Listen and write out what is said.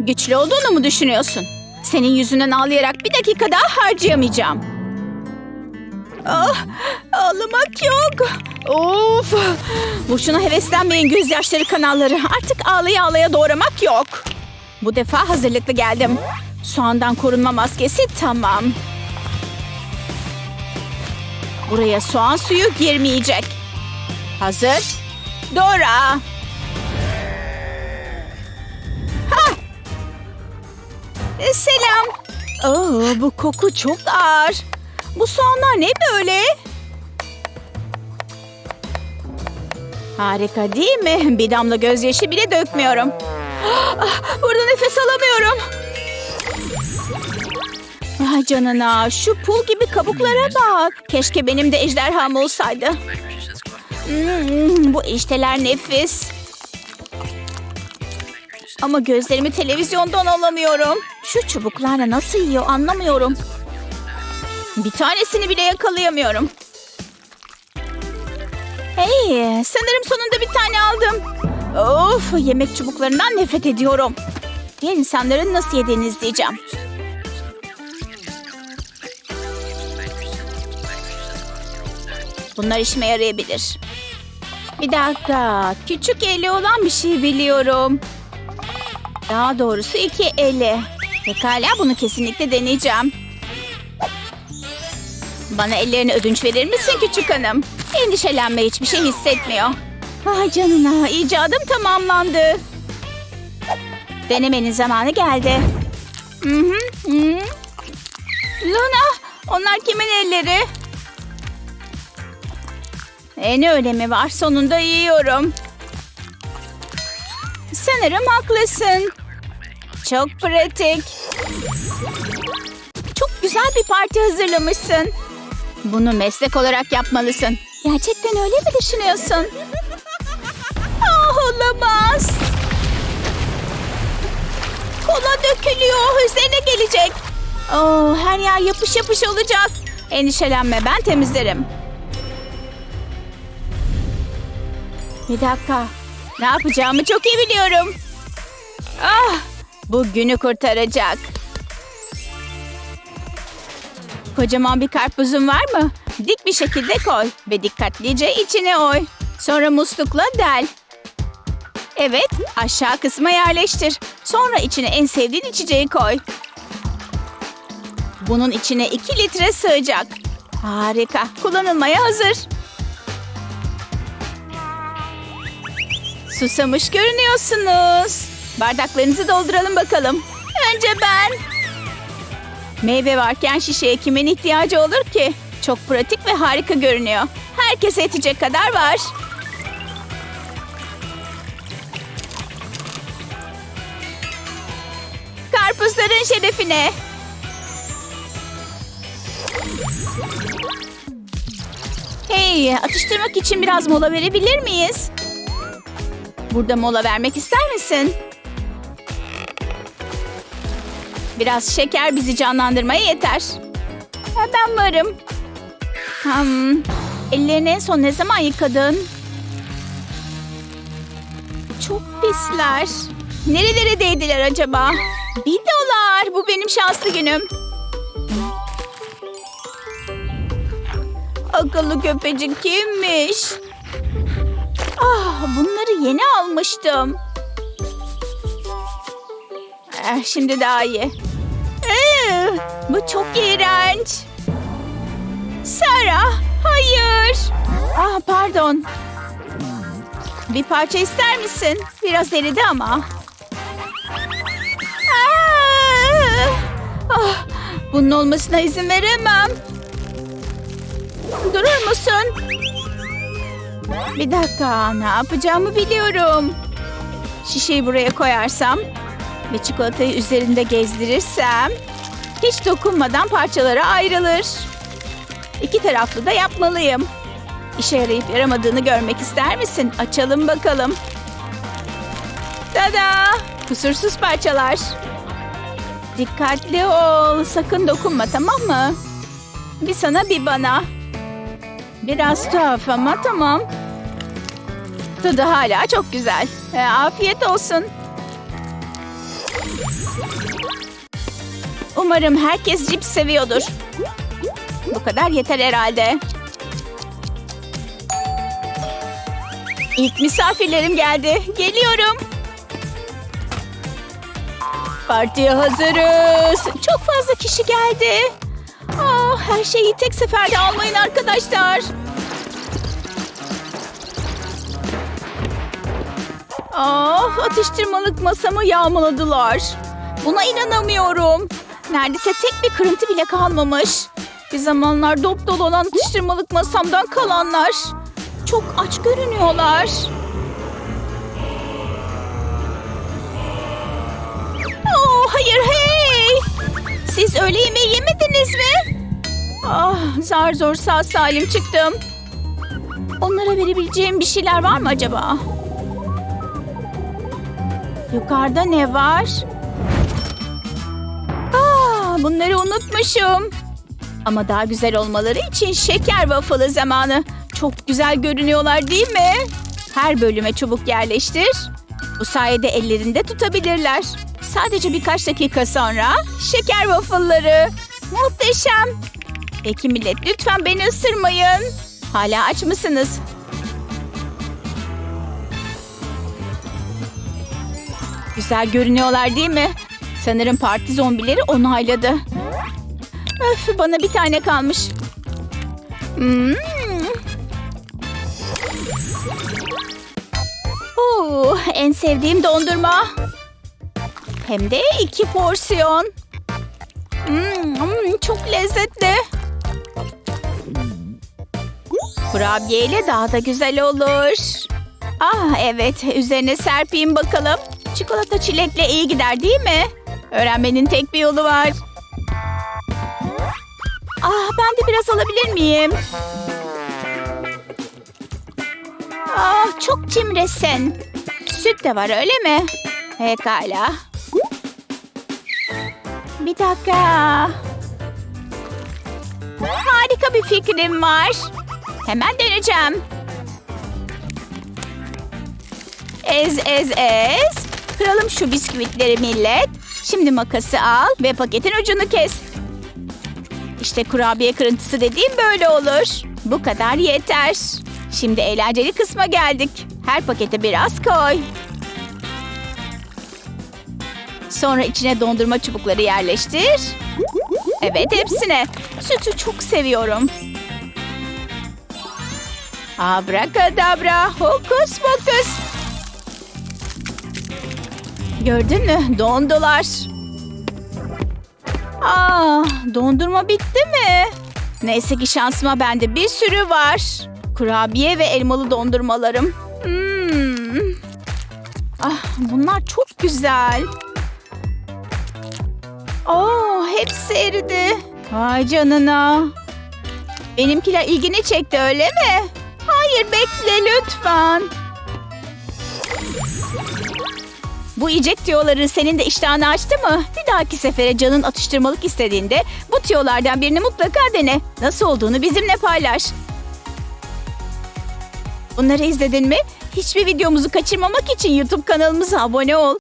Güçlü olduğunu mu düşünüyorsun? Senin yüzünden ağlayarak bir dakika daha harcayamayacağım. Ah, ağlamak yok. Of. Boşuna heveslenmeyin gözyaşları kanalları. Artık ağlaya ağlaya doğramak yok. Bu defa hazırlıklı geldim. Soğandan korunma maskesi tamam. Buraya soğan suyu girmeyecek. Hazır. Dora. Selam. Oo, bu koku çok ağır. Bu soğanlar ne böyle? Harika değil mi? Bir damla gözyaşı bile dökmüyorum. Ah, Burada nefes alamıyorum. Vay canına şu pul gibi kabuklara bak. Keşke benim de ejderham olsaydı. Hmm, bu işteler nefis. Ama gözlerimi televizyondan alamıyorum. Şu çubuklarla nasıl yiyor anlamıyorum. Bir tanesini bile yakalayamıyorum. Hey, sanırım sonunda bir tane aldım. Of, yemek çubuklarından nefret ediyorum. Diğer insanların nasıl yediğini izleyeceğim. Bunlar işime yarayabilir. Bir dakika, küçük eli olan bir şey biliyorum. Daha doğrusu iki eli. Pekala bunu kesinlikle deneyeceğim. Bana ellerini ödünç verir misin küçük hanım? Endişelenme hiçbir şey hissetmiyor. Vay canına icadım tamamlandı. Denemenin zamanı geldi. Hı hı, hı. Luna onlar kimin elleri? E ne önemi var sonunda yiyorum. Sanırım haklısın. Çok pratik. Çok güzel bir parti hazırlamışsın. Bunu meslek olarak yapmalısın. Gerçekten öyle mi düşünüyorsun? Ah olamaz. Kola dökülüyor. Üzerine gelecek. Oh, her yer yapış yapış olacak. Endişelenme ben temizlerim. Bir dakika. Ne yapacağımı çok iyi biliyorum. Ah, bu günü kurtaracak. Kocaman bir karpuzun var mı? Dik bir şekilde koy ve dikkatlice içine oy. Sonra muslukla del. Evet, aşağı kısma yerleştir. Sonra içine en sevdiğin içeceği koy. Bunun içine 2 litre sığacak. Harika, kullanılmaya hazır. Susamış görünüyorsunuz. Bardaklarınızı dolduralım bakalım. Önce ben. Meyve varken şişeye kimin ihtiyacı olur ki? Çok pratik ve harika görünüyor. Herkese yetecek kadar var. Karpuzların şerefine. Hey, atıştırmak için biraz mola verebilir miyiz? Burada mola vermek ister misin? Biraz şeker bizi canlandırmaya yeter. Ben varım. Hmm, ellerini en son ne zaman yıkadın? Çok pisler. Nerelere değdiler acaba? Bir dolar. Bu benim şanslı günüm. Akıllı köpecik kimmiş? Ah, bunları yeni almıştım. Eh, şimdi daha iyi. Ee, bu çok iğrenç. Sara, hayır. Ah, pardon. Bir parça ister misin? Biraz eridi ama. Ah, ah, bunun olmasına izin veremem. Durur musun? Bir dakika, ne yapacağımı biliyorum. Şişeyi buraya koyarsam ve çikolatayı üzerinde gezdirirsem hiç dokunmadan parçalara ayrılır. İki taraflı da yapmalıyım. İşe yarayıp yaramadığını görmek ister misin? Açalım bakalım. Tada! Kusursuz parçalar. Dikkatli ol. Sakın dokunma tamam mı? Bir sana bir bana. Biraz tuhaf ama tamam. Tadı hala çok güzel. E, afiyet olsun. Umarım herkes cips seviyordur. Bu kadar yeter herhalde. İlk misafirlerim geldi. Geliyorum. Partiye hazırız. Çok fazla kişi geldi. Aa, her şeyi tek seferde almayın arkadaşlar. Ah, atıştırmalık masamı yağmaladılar. Buna inanamıyorum. Neredeyse tek bir kırıntı bile kalmamış. Bir zamanlar dop dolu olan atıştırmalık masamdan kalanlar. Çok aç görünüyorlar. Oh, hayır hey! Siz öğle yemeği yemediniz mi? Ah, zar zor sağ salim çıktım. Onlara verebileceğim bir şeyler var mı acaba? Yukarıda ne var? Bunları unutmuşum. Ama daha güzel olmaları için şeker waffle'ı zamanı. Çok güzel görünüyorlar değil mi? Her bölüme çubuk yerleştir. Bu sayede ellerinde tutabilirler. Sadece birkaç dakika sonra şeker waffle'ları. Muhteşem. Peki millet lütfen beni ısırmayın. Hala aç mısınız? Güzel görünüyorlar değil mi? Sanırım parti zombileri onayladı. Öf, bana bir tane kalmış. Hmm. Oo, en sevdiğim dondurma. Hem de iki porsiyon. Hmm, çok lezzetli. Kurabiyeyle daha da güzel olur. Ah evet, üzerine serpeyim bakalım. Çikolata çilekle iyi gider değil mi? Öğrenmenin tek bir yolu var. Ah ben de biraz alabilir miyim? Ah çok cimrisin. Süt de var öyle mi? Pekala. Bir dakika. Harika bir fikrim var. Hemen deneyeceğim. Ez ez ez. Kıralım şu bisküvitleri millet. Şimdi makası al ve paketin ucunu kes. İşte kurabiye kırıntısı dediğim böyle olur. Bu kadar yeter. Şimdi eğlenceli kısma geldik. Her pakete biraz koy. Sonra içine dondurma çubukları yerleştir. Evet hepsine. Sütü çok seviyorum. Abrakadabra, hokus pokus. Gördün mü? Dondular. Aa, dondurma bitti mi? Neyse ki şansıma bende bir sürü var. Kurabiye ve elmalı dondurmalarım. Hmm. Ah, bunlar çok güzel. Oo, hepsi eridi. Vay canına. Benimkiler ilgini çekti öyle mi? Hayır bekle lütfen. Bu yiyecek tiyoları senin de iştahını açtı mı? Bir dahaki sefere canın atıştırmalık istediğinde bu tiyolardan birini mutlaka dene. Nasıl olduğunu bizimle paylaş. Bunları izledin mi? Hiçbir videomuzu kaçırmamak için YouTube kanalımıza abone ol.